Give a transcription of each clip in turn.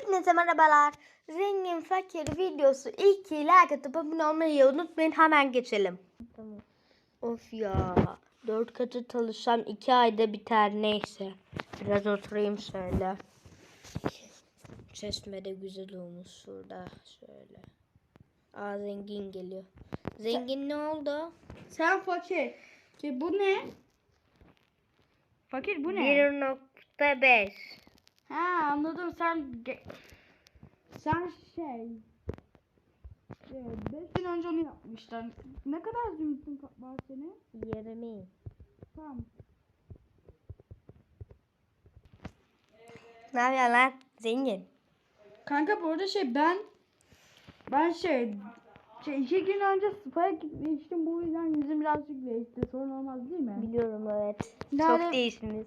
Hepinize merhabalar. Zengin fakir videosu ilk like atıp abone olmayı unutmayın. Hemen geçelim. Tamam. Of ya. Dört katı çalışsam iki ayda biter neyse. Biraz oturayım şöyle. Çeşme de güzel olmuş şurada. Şöyle. Aa zengin geliyor. Zengin ne oldu? Sen fakir. Ki bu ne? Fakir bu ne? 1.5. Ha anladım sen sen şey 5 gün önce onu yapmışlar. Ne kadar zümrütün var senin? 20. Tamam. Ne yapıyorsun lan? Zengin. Kanka bu arada şey ben ben şey şey iki gün önce spa'ya gitmiştim bu yüzden yüzüm birazcık değişti. Sorun olmaz değil mi? Biliyorum evet. Nerede- Çok değişsiniz.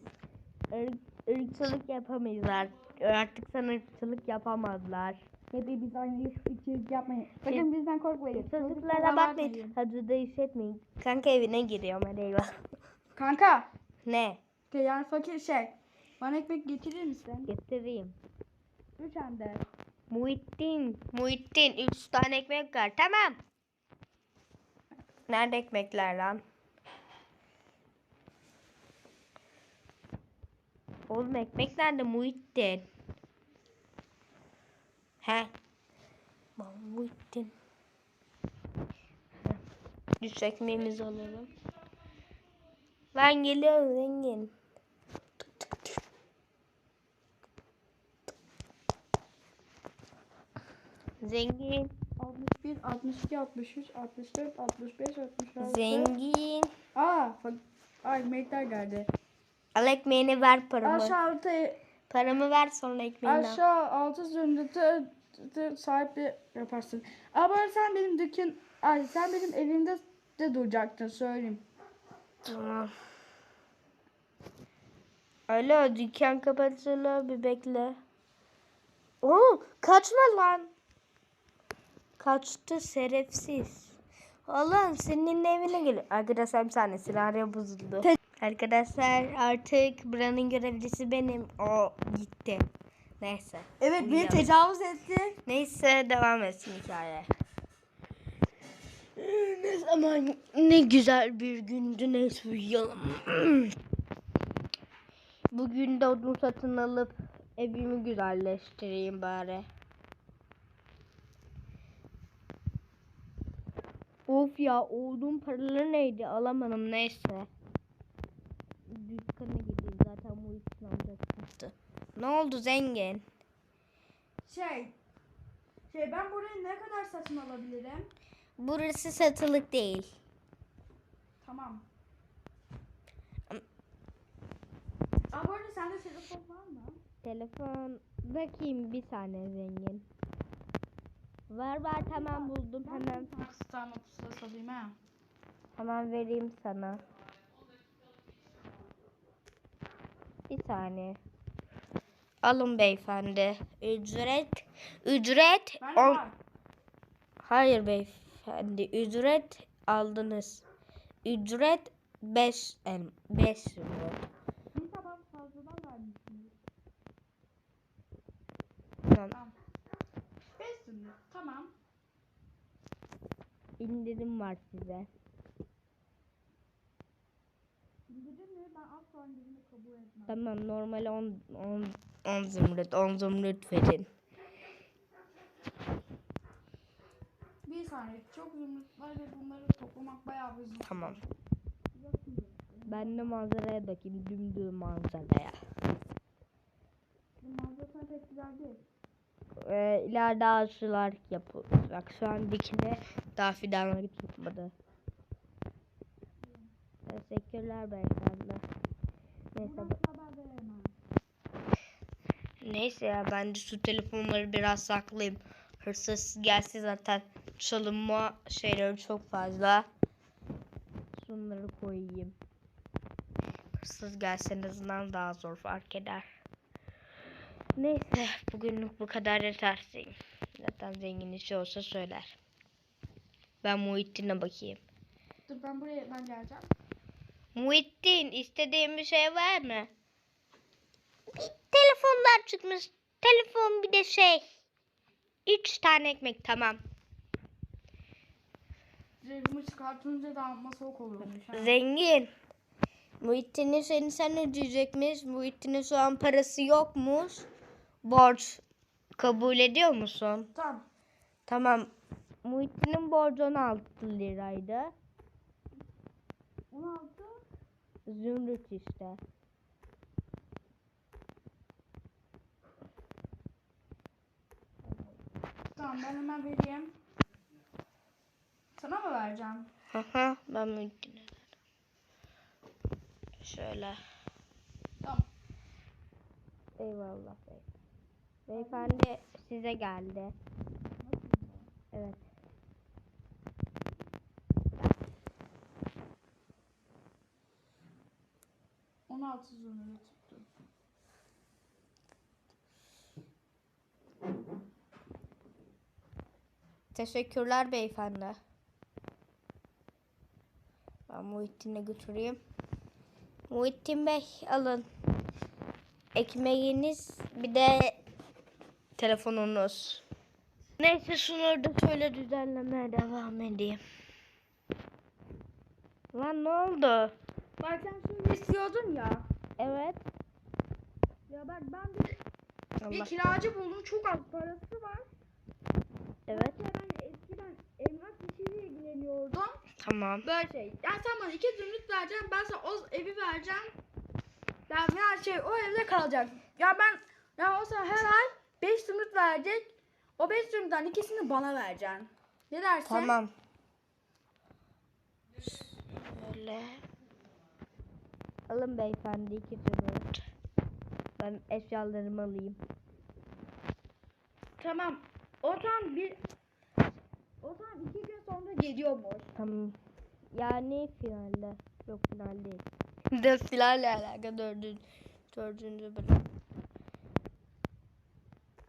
Ir, ırkçılık yapamayız artık. Artık sana ırkçılık yapamazlar. Hadi biz aynı fikir yapmayın. Bakın bizden korkmayın. Çocuklara bakmayın. Hadi da hissetmeyin. Kanka evine giriyorum hadi eyvallah. Kanka. ne? Yani fakir şey. Bana ekmek getirir misin? Getireyim. Üç ande. Muhittin. Muhittin. Üç tane ekmek var. Tamam. Nerede ekmekler lan? Oğlum ekmek nerede Muhittin? He. Muhittin. Üç ekmeğimizi alalım. Lan geliyor zengin. Zengin. 61, 62, 63, 64, 65, 66. Zengin. Aa, bak. Ay ekmekler geldi. Al ekmeğini ver paramı. Aşağı altı, Paramı ver sonra ekmeğini al. aşağı altı zümrütü de sahibi yaparsın. Ama sen benim dükkan, ay sen benim evimde de duracaktın söyleyeyim. Tamam. Alo dükkan kapatılıyor bir bekle. Oo kaçma lan. Kaçtı şerefsiz. Allah'ım senin evine geliyor. Arkadaşlar bir saniye senaryo bozuldu. Arkadaşlar artık buranın görevlisi benim. O gitti. Neyse. Evet beni tecavüz etti. Neyse devam etsin hikaye. Ne zaman ne güzel bir gündü neyse uyuyalım. Bugün de odun satın alıp evimi güzelleştireyim bari. Of ya odun paraları neydi alamadım neyse. Dükkana gideyim zaten bu için alacaktı. Ne oldu zengin? Şey, şey ben burayı ne kadar satın alabilirim? Burası satılık değil. Tamam. Aa bu arada sende telefon var mı? Telefon bakayım bir saniye zengin. Var var tamam buldum hemen Pakistan opusuna salayım ha. hemen vereyim sana. Bir saniye. Alın beyefendi. Ücret ücret Ben on... var. Hayır beyefendi. Ücret aldınız. Ücret 5 el 5 euro. Bir sabah fazladan vermişsiniz. Tamam. Tamam. Beş zümrüt. Tamam. İndirim var size. İndirdin mi? Ben asla indirimi kabul etmem. Tamam normal 10 10 10 zümrüt 10 zümrüt verin. Bir saniye. Çok zümrüt var ve bunları toplamak bayağı bir zor. Tamam. Ben de manzaraya bakayım. Dümdüz manzaraya. Manzara pek güzel değil. Ee, ileride ağaçlar yapı. Bak şu an dikine daha fidanları tutmadı. Teşekkürler beyefendi. Neyse, neyse ya ben de şu telefonları biraz saklayayım. Hırsız gelse zaten çalınma şeyleri çok fazla. Şunları koyayım. Hırsız gelse en azından daha zor fark eder. Neyse bugünlük bu kadar yeter. Zaten zengin işi olsa söyler. Ben Muhittin'e bakayım. Dur ben buraya ben geleceğim. Muhittin istediğin bir şey var mı? Telefonlar çıkmış Telefon bir de şey. Üç tane ekmek tamam. Cebimi çıkartınca da amma soğuk oluyormuş. ha. Zengin. Muhittin'in seni sen ödeyecekmiş. Muhittin'in şu an parası yokmuş. Borç kabul ediyor musun? Tamam. Tamam. Muhittin'in borcu 16 liraydı. 16. Zümrüt işte. Tamam ben hemen vereyim. Sana mı vereceğim? Haha ben Muhittin'e verdim. Şöyle. Tamam. Eyvallah bey. Beyefendi size geldi. Evet. Altı zümrüt Teşekkürler beyefendi. Ben Muhittin'e götüreyim. Muhittin Bey alın. Ekmeğiniz bir de telefonunuz. Neyse şunları da şöyle düzenlemeye devam edeyim. Lan ne oldu? Bak sen şunu istiyordun ya. Evet. Ya bak ben bir, bir kiracı buldum. Çok az parası var. Evet. Ben emlak işiyle ilgileniyordum. Tamam. Böyle şey. Yani sen bana iki zümrüt vereceksin. Ben sana o evi vereceğim. Yani her şey o evde kalacak. Ya ben ya o sana her ay 5 zümrüt verecek. O 5 zümrütten ikisini bana vereceksin. Ne dersin? Tamam. Şöyle. Alın beyefendi iki zümrüt. Ben eşyalarımı alayım. Tamam. O tam bir o tam iki gün sonra geliyormuş. Tamam. Yani finalde. Yok final değil. De finalle alakalı dördüncü, dördüncü bölüm.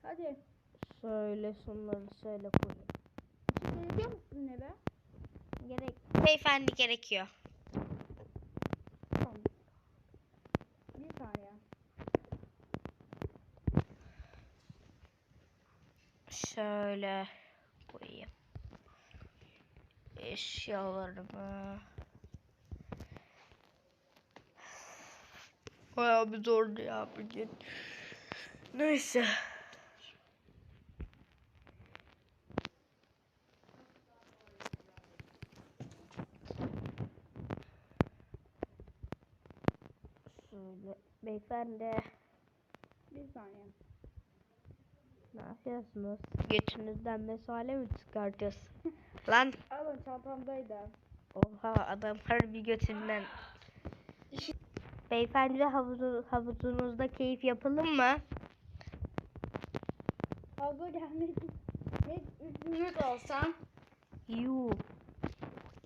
Hadi. Şöyle şunları şöyle koyayım. Geliyor musun eve? Gerek. Beyefendi gerekiyor. Tamam. Bir saniye. Şöyle koyayım. Eşyalarımı. Bayağı bir zordu ya bugün. Neyse. Şöyle beyefendi Bir saniye. ne yapıyorsunuz? Götünüzden mesale mi çıkartıyorsun? Lan Alın çantamdaydı. Oha adam harbi götünden. Beyefendi havuzu, havuzunuzda keyif yapalım mı? Fazla gelmek ne üç zümrüt alsam. Yuu.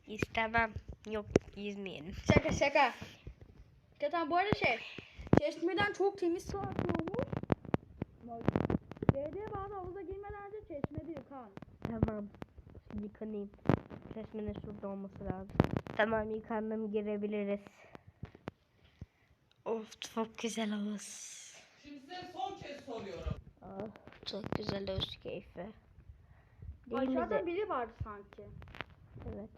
İstemem. Yok yüzmeyelim. Şaka şaka. Zaten bu arada şey çeşmeden çok temiz su akıyormuş. Belediye bazı havuza girmeden önce çeşmede yıkan. Tamam. Yıkanayım. Çeşmenin şurada olması lazım. Tamam yıkandım girebiliriz. Of çok güzel havuz. Şimdi size son kez soruyorum. Ah, çok güzel havuz keyfi. Değil Aşağıda de? biri vardı sanki. Evet.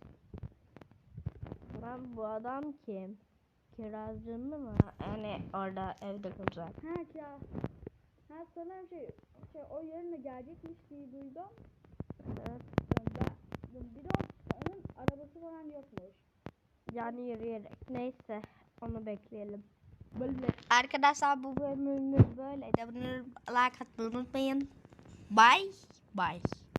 Lan bu adam kim? Kirazcı mı? Yani orada evde kalacak. Ha ya. Ha sanırım şey, şey o yerine gelecekmiş diye duydum. Evet. Ben, bir de onun arabası falan yokmuş. Yani yürüyerek. Neyse. Onu bekleyelim. Arkadaşlar bu bölümümüz böyle. Abone olup like atmayı unutmayın. Bye. Bye.